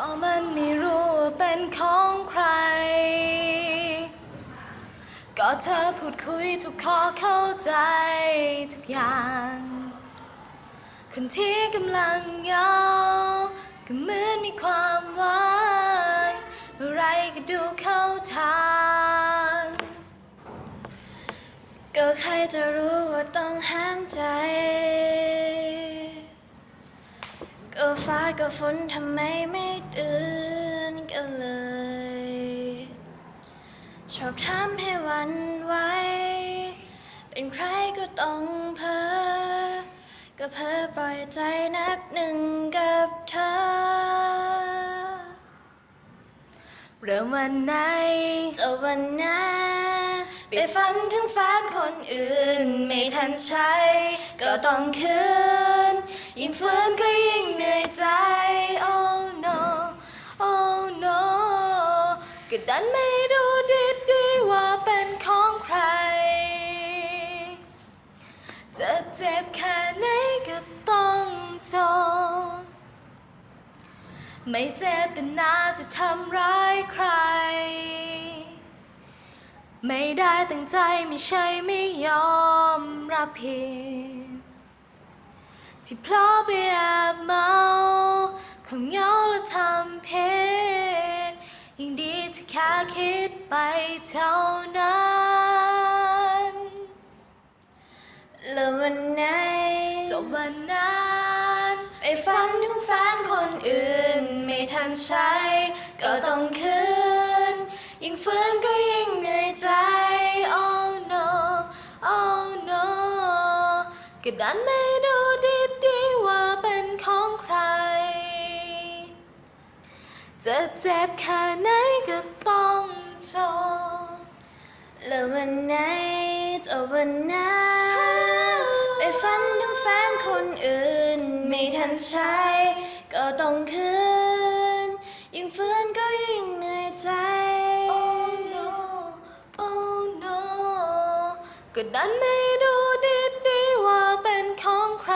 ก็มันไม่รู้ว่าเป็นของใคร ก็เธอพูดคุยทุกข้อเข้าใจทุกอย่าง คนที่กำลังเหงาก็เหมือนมีความหวังอะไรก็ดูเข้าทางก็ใครจะรู้ว่าต้องห้ามใจ ก็ฟ้าก็ฝนทำไมไม่เตือนกันเลย ชอบทำให้วันไหวเป็นใครก็ต้องเพ้อก็เพ้อปล่อยใจนับหนึ่งกับเธอ เริ่มวันไหนจะวันนั้นไปฝันถึงแฟนคนอื่น ไม่ทันใช้ ก็ต้องคืน ใจ oh no oh no ก็ดันไม่ดูดีดีว่าเป็นของใคร จะเจ็บแค่ไหนก็ต้องจนไม่เจตนาจะทำร้ายใคร ไม่ได้ตั้งใจไม่ใช่ไม่ยอมรับผิด ที่เพราะไปแอบเมาคงเหงาและทำเพศยิ่งดีที่แค่คิดไปเท่านั้นแล้ววันไหนจบวันนั้นไปฝันถึงแฟนคนอื่น ไม่ทันใช้ ก็ต้องคืน ยิ่งฝืนก็ยิ่งเหนื่อยใจ oh no oh no ก็ดันไม่ดูดีดี จะเจ็บแค่ไหนก็ต้องจนแล้ววันไหนจะวันนั้นไปฝันถึงแฟนคนอื่น ไม่ทันใช้ ก็ต้องคืน ยิ่งฝืนก็ยิ่งเหนื่อยใจ oh no oh no ก็ดันไม่ดูดีดีๆว่าเป็นของใคร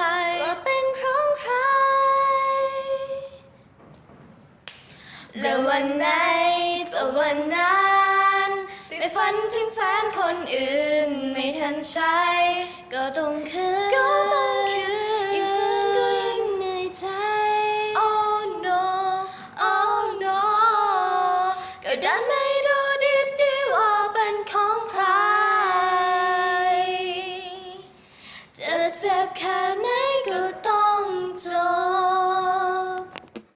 วันไหนจะวันนั้นไปฝันถึงแฟนคนอื่น ไม่ทันใช้ ก็ต้องคืนก็ต้องคืนยิ่งฝืนก็ยิ่งเหนื่อยใจ Oh no Oh no ก็ดันไม่ดูดีดีว่าเป็นของใคร จะเจ็บแค่ไหนก็ต้อง